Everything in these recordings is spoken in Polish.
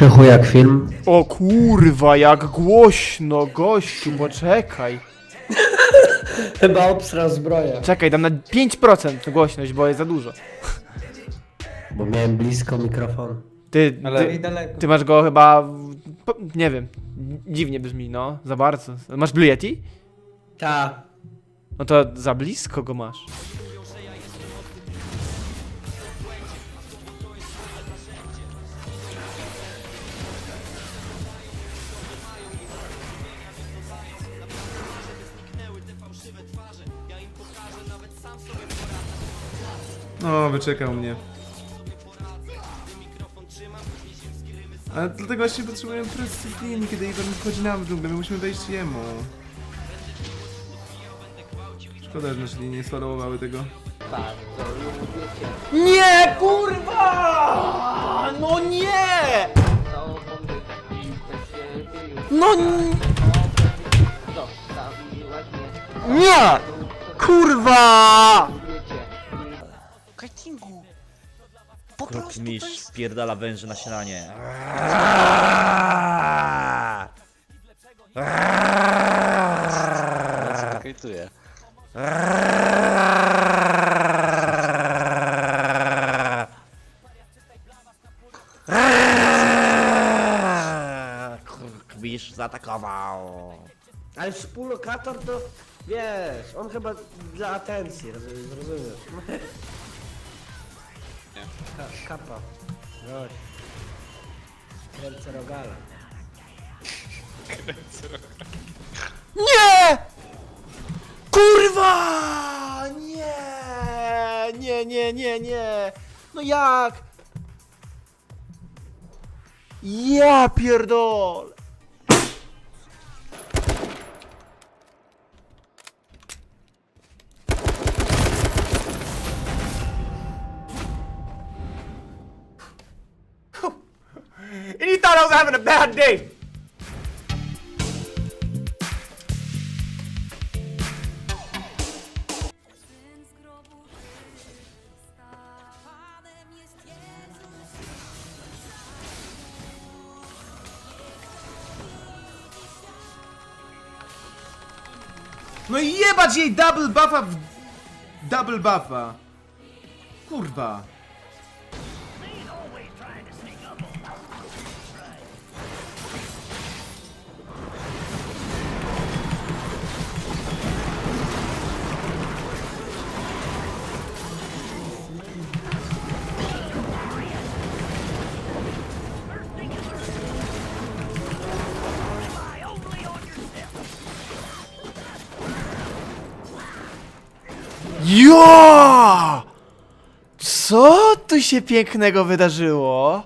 Krzychu jak film. O kurwa, jak głośno, gościu, poczekaj. Chyba obsrał zbroję. Czekaj, dam na 5% głośność, bo jest za dużo. Bo miałem blisko mikrofon. Ty, Ale ty, i daleko. ty masz go chyba, w- po- nie wiem, dziwnie brzmi, no, za bardzo. Masz Blue Yeti? Ta. No to za blisko go masz. No, wyczekał mnie. Ale dlatego właśnie potrzebujemy precyzyjnie, kiedy Iwan wchodzi nam w dżunglę, my musimy wejść jemu. Szkoda, że nasze nie sfalowały tego. Nie, kurwa! No nie! No n- nie! Kurwa! Po prostu to Mistrz jest... spierdala węży na śniadanie. Kajtuję. Mistrz zaatakował. Ale współlokator to, wiesz, on chyba dla atencji, roz- zrozumiesz? Ka kapa. Gość. Kręcę rogala. Nie! Kurwa! Nie! Nie, nie, nie, nie! No jak? Ja pierdol! Having a bad day! No i jebać jej double buffa w... Double buffa. Kurwa. Jo! Co tu się pięknego wydarzyło?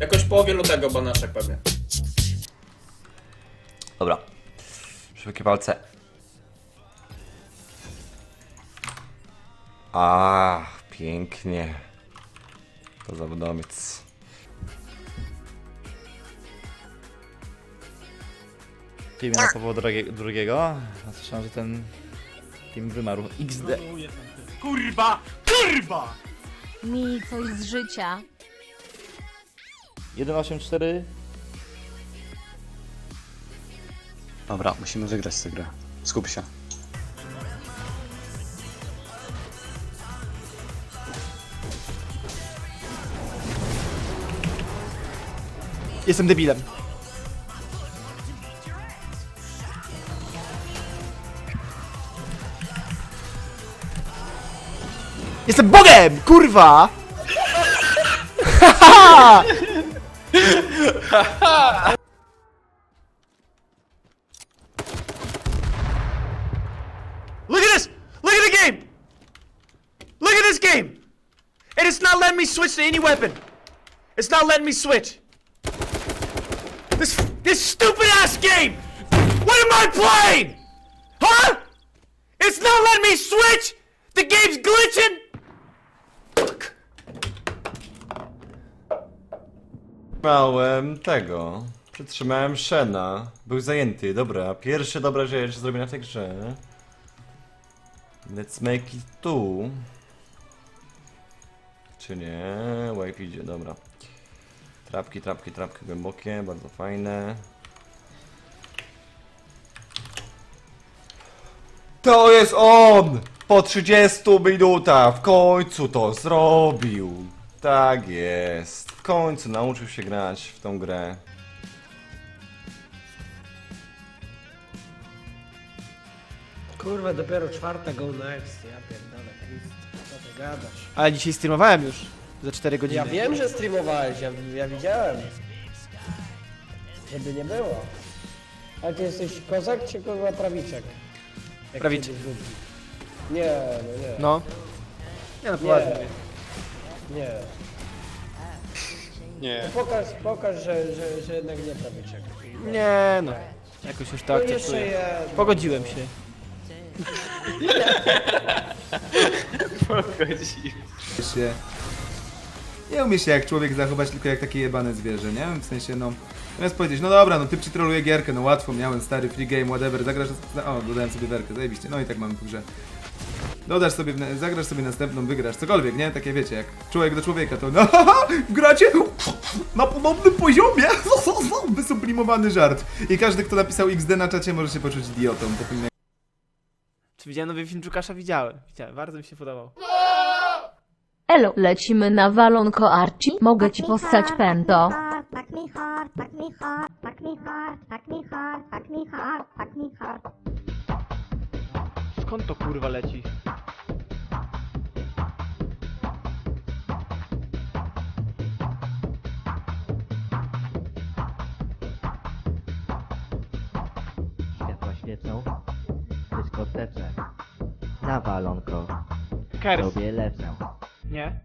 Jakoś w połowie lutego banaszek pewnie. Dobra. Szybkie palce. A, pięknie. To zawodowiec. Team na drogie, drugiego. A słyszałem, że ten team wymarł. XD. Kurwa! Kurwa! Mi coś z życia. 184. Dobra, musimy wygrać tę grę. Skup się. Jestem debilem. Jestem Bogiem! Kurwa! Look at this! Look at the game! Look at this game! And it's not letting me switch to any weapon! It's not letting me switch! This this stupid ass game! What am I playing? Huh? It's not letting me switch! The game's glitching! Małem tego. Przetrzymałem Shena. Był zajęty, dobra. Pierwsza dobra rzecz zrobiona w tej grze. Let's make it two. Czy nie? Wipe idzie, dobra. Trapki, trapki, trapki głębokie, bardzo fajne. To jest on! Po 30 minutach w końcu to zrobił. Tak jest. W końcu nauczył się grać w tą grę. Kurwa, dopiero czwarta go next. Ja pierdolę, Christ. Co ty gadasz? Ale dzisiaj streamowałem już. Za 4 godziny. Ja wiem, że streamowałeś, ja, ja widziałem. Żeby nie było. A ty jesteś kozak czy kurwa prawiczek? Jak Prawiczek. kiedyś. Nie, no nie. No. Nie no, poważnie. Nie. Nie. No pokaż, pokaż że, że, że jednak nie prawiczek. Nie no. Jakoś już to To jeszcze akceptuję. jedno. Pogodziłem się. się. Nie umie się jak człowiek zachować, tylko jak takie jebane zwierzę, nie? W sensie, no... Zamiast powiedzieć, no dobra, no typ ci troluje gierkę, no łatwo, miałem stary free game, whatever, zagrasz... O, dodałem sobie werkę, zajebiście, no i tak mamy w grze. Dodasz sobie, w- zagrasz sobie następną, wygrasz, cokolwiek, nie? Takie wiecie, jak człowiek do człowieka, to no haha, gracie na podobnym poziomie, wysublimowany żart. I każdy, kto napisał XD na czacie, może się poczuć idiotą, po tym Czy widziałem nowy film Czukasza? Widziałem. Widziałem, bardzo mi się podobał. Elo, lecimy na walonko Archie? Mogę ci postać pęto. Fuck me hard, fuck me hard, fuck me hard, fuck me hard, fuck me hard, fuck me hard. Skąd to kurwa leci? Zawalonko, Kers. sobie lecę. Nie.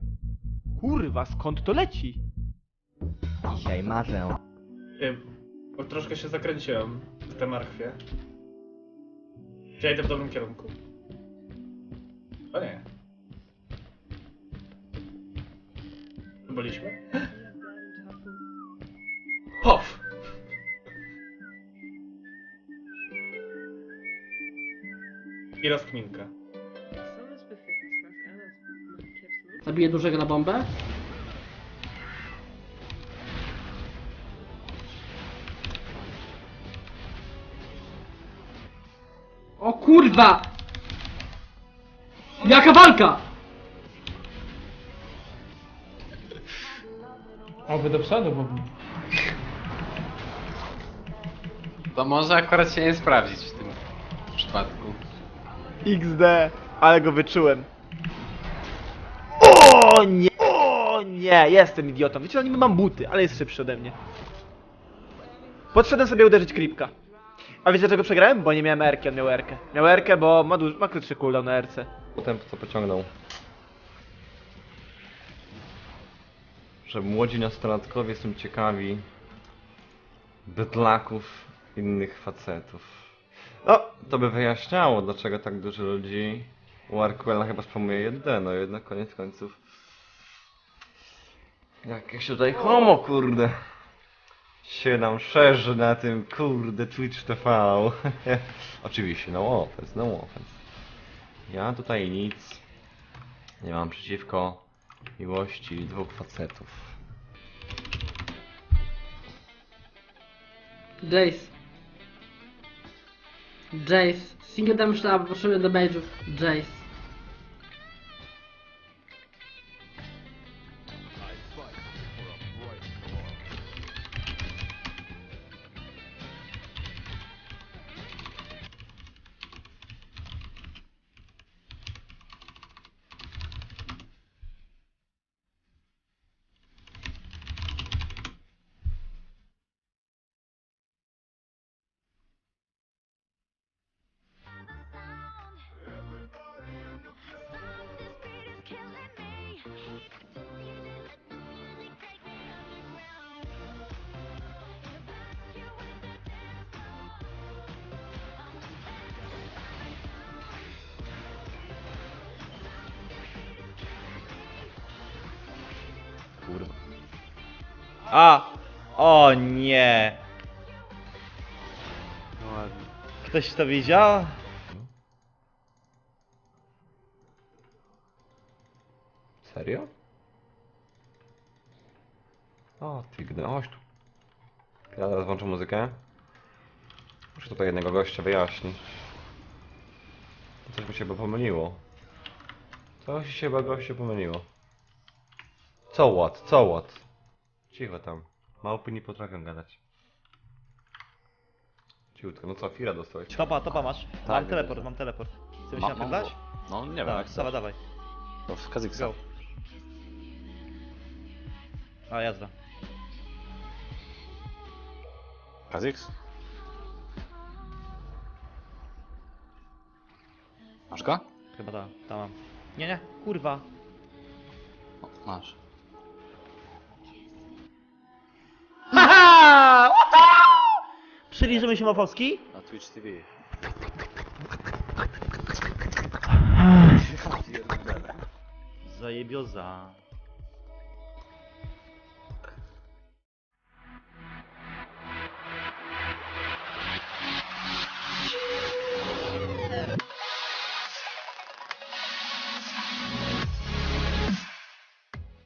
Kurwa, skąd to leci? Dzisiaj marzę. Wiem, bo troszkę się zakręciłem w te marchwie. Czy ja idę w dobrym kierunku? O nie. Tu Byliśmy? Hof! I rozkminka. Zabiję dużego na bombę? O kurwa! Jaka walka! Oby do przodu, bo... To może akurat się nie sprawdzić w tym przypadku. XD, ale go wyczułem. O nie! O nie! Jestem idiotą. Wiecie, niby mam buty, ale jest szybszy ode mnie. Podszedłem sobie uderzyć creepka. A wiecie dlaczego przegrałem? Bo nie miałem erki, on miał erkę. Miał erkę, bo ma, duży, ma krótszy cooldown na erce. Potem co pociągnął. Że młodzi nastolatkowie są ciekawi bydlaków innych facetów. No, to by wyjaśniało, dlaczego tak dużo ludzi u Arquela chyba spamuje jedyne, no jednak koniec końców. Jakieś tutaj homo, kurde. Się nam szerzy na tym, kurde, Twitch TV. Oczywiście, no offense, no offense. Ja tutaj nic nie mam przeciwko miłości dwóch facetów. Jace. Jace. Single damage to potrzebuję do mage'ów. Jace. A! O nie! Dokładnie. Ktoś to widział? Serio? O, ty gnoś tu. Ja teraz włączę muzykę. Muszę tutaj jednego gościa wyjaśnić. Coś mi się chyba pomyliło. Coś się chyba goście pomyliło. Co what? Co what? Cicho tam. Małpy nie potrafią gadać. Ciutko. No co, Fira dostałeś? Topa, topa masz. mam Tak, teleport, widzę. mam teleport. Chcesz Ma- się mam napierdać? go. No nie wiem, jak chcesz. dawaj, dawaj. To w Kaziksa. Go. A, jazda. Kaziks? Masz go? Chyba ta, ta mam. Nie, nie, kurwa. O, masz. Przyliżymy się Mafowski? Na Twitch TV. Zajebioza.